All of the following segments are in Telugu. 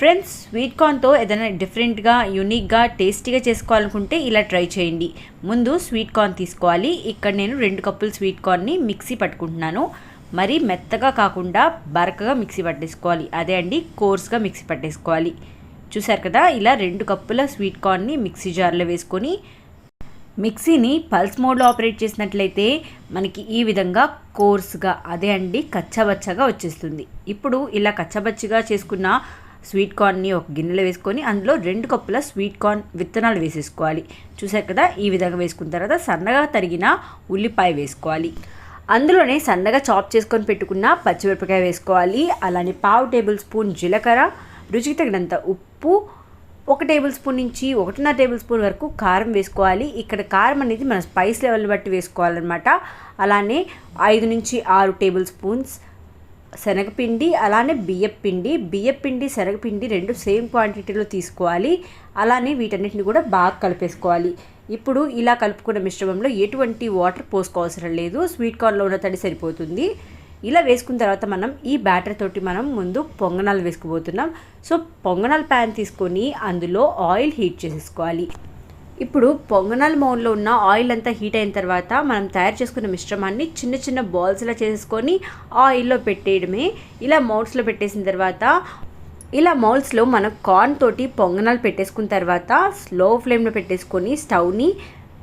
ఫ్రెండ్స్ స్వీట్ కార్న్తో ఏదైనా డిఫరెంట్గా యూనిక్గా టేస్టీగా చేసుకోవాలనుకుంటే ఇలా ట్రై చేయండి. ముందు స్వీట్ కార్న్ తీసుకోవాలి. ఇక్కడ నేను రెండు కప్పులు స్వీట్ కార్న్ని మిక్సీ పట్టుకుంటున్నాను. మరి మెత్తగా కాకుండా బరకగా మిక్సీ పట్టేసుకోవాలి. అదే అండి కోర్స్గా మిక్సీ పట్టేసుకోవాలి. చూసారు కదా ఇలా రెండు కప్పుల స్వీట్ కార్న్ని మిక్సీ జార్లో వేసుకొని మిక్సీని పల్స్ మోడ్లో ఆపరేట్ చేసినట్లయితే మనకి ఈ విధంగా కోర్స్గా అదే అండి కచ్చబచ్చగా వచ్చేస్తుంది. ఇప్పుడు ఇలా కచ్చబచ్చిగా చేసుకున్న స్వీట్ కార్న్ని ఒక గిన్నెలో వేసుకొని అందులో రెండు కప్పుల స్వీట్ కార్న్ విత్తనాలు వేసేసుకోవాలి. చూసారు కదా? ఈ విధంగా వేసుకున్న తర్వాత సన్నగా తరిగిన ఉల్లిపాయ వేసుకోవాలి. అందులోనే సన్నగా చాప్ చేసుకొని పెట్టుకున్న పచ్చిమిరపకాయ వేసుకోవాలి. అలానే పావు టేబుల్ స్పూన్ జీలకర్ర రుచికి తగినంత ఉప్పు ఒక టేబుల్ స్పూన్ నుంచి ఒకటిన్నర టేబుల్ స్పూన్ వరకు కారం వేసుకోవాలి. ఇక్కడ కారం అనేది మన స్పైస్ లెవెల్ బట్టి వేసుకోవాలన్నమాట. అలానే ఐదు నుంచి ఆరు టేబుల్ స్పూన్స్ శనగపిండి అలానే బియ్యపిండి. బియ్యపిండి శనగపిండి రెండు సేమ్ క్వాంటిటీలో తీసుకోవాలి. అలానే వీటన్నిటిని కూడా బాగా కలిపేసుకోవాలి. ఇప్పుడు ఇలా కలుపుకున్న మిశ్రమంలో ఎటువంటి వాటర్ పోసుకోవసరం లేదు. స్వీట్ కార్న్లో ఉన్న తడి సరిపోతుంది. ఇలా వేసుకున్న తర్వాత మనం ఈ బ్యాటర్ తోటి మనం ముందు పొంగనాలు వేసుకోబోతున్నాం. సో పొంగనాల ప్యాన్ తీసుకొని అందులో ఆయిల్ హీట్ చేసేసుకోవాలి. ఇప్పుడు పొంగనాల మౌన్లో ఉన్న ఆయిల్ అంతా హీట్ అయిన తర్వాత మనం తయారు చేసుకున్న మిశ్రమాన్ని చిన్న చిన్న బాల్స్లా చేసుకొని ఆయిల్లో పెట్టేయడమే. ఇలా మౌల్స్లో పెట్టేసిన తర్వాత ఇలా మౌల్స్లో మనం కార్న్ తోటి పొంగనాలు పెట్టేసుకున్న తర్వాత స్లో ఫ్లేమ్లో పెట్టేసుకొని స్టవ్ని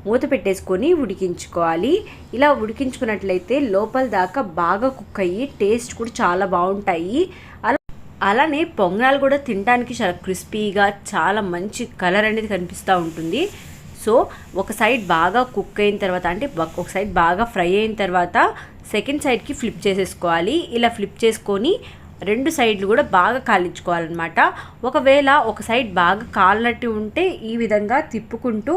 మూత పెట్టేసుకొని ఉడికించుకోవాలి. ఇలా ఉడికించుకున్నట్లయితే లోపల దాకా బాగా కుక్ అయ్యి టేస్ట్ కూడా చాలా బాగుంటాయి. అలా అలానే పొంగనాలు కూడా తినడానికి చాలా క్రిస్పీగా చాలా మంచి కలర్ అనేది కనిపిస్తూ ఉంటుంది. సో ఒక సైడ్ బాగా కుక్ అయిన తర్వాత అంటే ఒక సైడ్ బాగా ఫ్రై అయిన తర్వాత సెకండ్ సైడ్కి ఫ్లిప్ చేసేసుకోవాలి. ఇలా ఫ్లిప్ చేసుకొని రెండు సైడ్లు కూడా బాగా కాలించుకోవాలన్నమాట. ఒకవేళ ఒక సైడ్ బాగా కాలినట్టు ఉంటే ఈ విధంగా తిప్పుకుంటూ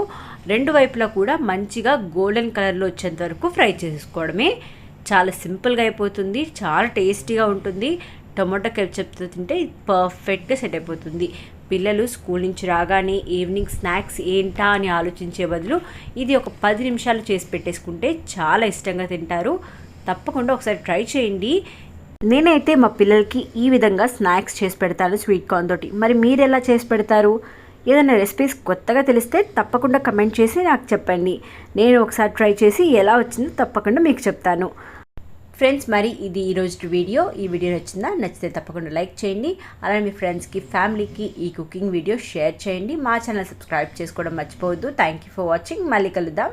రెండు వైపులా కూడా మంచిగా గోల్డెన్ కలర్లో వచ్చేంత వరకు ఫ్రై చేసుకోవడమే చాలా సింపుల్గా అయిపోతుంది చాలా టేస్టీగా ఉంటుంది. టొమాటో కెచప్తో తింటే పర్ఫెక్ట్గా సెట్ అయిపోతుంది. పిల్లలు స్కూల్ నుంచి రాగానే ఈవినింగ్ స్నాక్స్ ఏంటా అని ఆలోచించే బదులు ఇది ఒక పది నిమిషాలు చేసి పెట్టేసుకుంటే చాలా ఇష్టంగా తింటారు. తప్పకుండా ఒకసారి ట్రై చేయండి. నేనైతే మా పిల్లలకి ఈ విధంగా స్నాక్స్ చేసి పెడతాను స్వీట్ కార్న్ తోటి. మరి మీరు ఎలా చేసి పెడతారు? ఏదైనా రెసిపీస్ కొత్తగా తెలిస్తే తప్పకుండా కమెంట్ చేసి నాకు చెప్పండి. నేను ఒకసారి ట్రై చేసి ఎలా వచ్చిందో తప్పకుండా మీకు చెప్తాను. ఫ్రెండ్స్ మరి ఇది ఈరోజు వీడియో. ఈ వీడియో నచ్చిందా? నచ్చితే తప్పకుండా లైక్ చేయండి. అలానే మీ ఫ్రెండ్స్కి ఫ్యామిలీకి ఈ కుకింగ్ వీడియో షేర్ చేయండి. మా ఛానల్ సబ్స్క్రైబ్ చేసుకోవడం మర్చిపోవద్దు. థ్యాంక్ యూ ఫర్ వాచింగ్ మళ్ళీ కలుద్దాం.